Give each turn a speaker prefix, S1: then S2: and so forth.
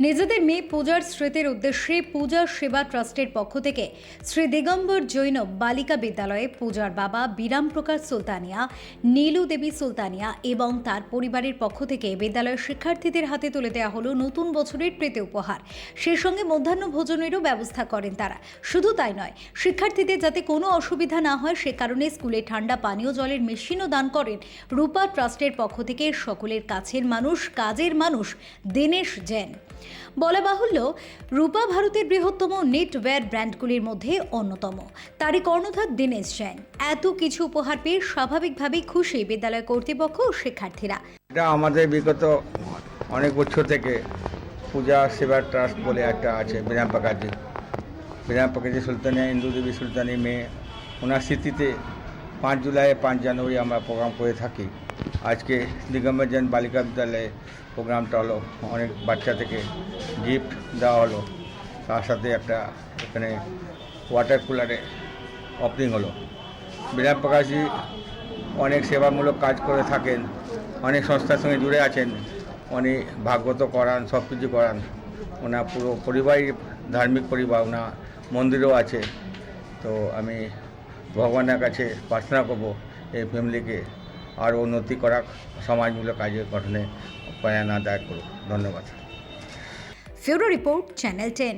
S1: নিজেদের মেয়ে পূজার স্মৃতির উদ্দেশ্যে পূজা সেবা ট্রাস্টের পক্ষ থেকে শ্রী দিগম্বর জৈনব বালিকা বিদ্যালয়ে পূজার বাবা বিরাম প্রকাশ সুলতানিয়া, নীলু দেবী সুলতানিয়া এবং তার পরিবারের পক্ষ থেকে বিদ্যালয়ের শিক্ষার্থীদের হাতে তুলে দেওয়া হলো নতুন বছরের প্রীতি উপহার। সেই সঙ্গে মধ্যাহ্ন ভোজনেরও ব্যবস্থা করেন তারা। শুধু তাই নয়, শিক্ষার্থীদের যাতে কোনো অসুবিধা না হয়, সে কারণে স্কুলে ঠান্ডা পানীয় জলের মেশিনও দান করেন রূপা ট্রাস্টের পক্ষ থেকে। সকলের কাছের মানুষ, কাজের মানুষ, দীনেশ জৈন। বলা বাহুল্য, রূপা ভারতের বৃহত্তম নেটওয়্যার ব্র্যান্ডগুলির মধ্যে অন্যতম। তারই কর্ণধার দীনেশ জৈন। এত কিছু উপহার পেয়ে স্বাভাবিকভাবেই খুশি বিদ্যালয় কর্তৃপক্ষ ও শিক্ষার্থীরা।
S2: এটা আমাদের বিগত অনেক বছর থেকে পূজা সেবা ট্রাস্ট বলে একটা আছে বিরাম পাকাজি বিরাম পাকাজি সুলতানিয়া ইন্দু দেবী সুলতানি মেয়ে। ওনার স্মৃতিতে পাঁচ জুলাই, পাঁচ জানুয়ারি আমরা প্রোগ্রাম করে থাকি। আজকে দিগম্বর জৈন বালিকা বিদ্যালয়ে প্রোগ্রামটা হলো, অনেক বাচ্চা থেকে গিফট দেওয়া হলো। তার সাথে একটা এখানে ওয়াটার কুলারে ওপেনিং হলো। বিরাম প্রকাশজি অনেক সেবামূলক কাজ করে থাকেন, অনেক সংস্থার সঙ্গে জুড়ে আছেন, উনি ভাগবত করান সব কিছু করান। ওনার পুরো পরিবারই ধার্মিক পরিবার, ওনার মন্দিরও আছে। তো আমি ভগবানের কাছে প্রার্থনা করব এই ফ্যামিলিকে আরও উন্নতি করা সমাজমূলক কাজের গঠনে প্রয়াণ দায়ক করুক। ধন্যবাদ।
S1: Bureau report channel ten.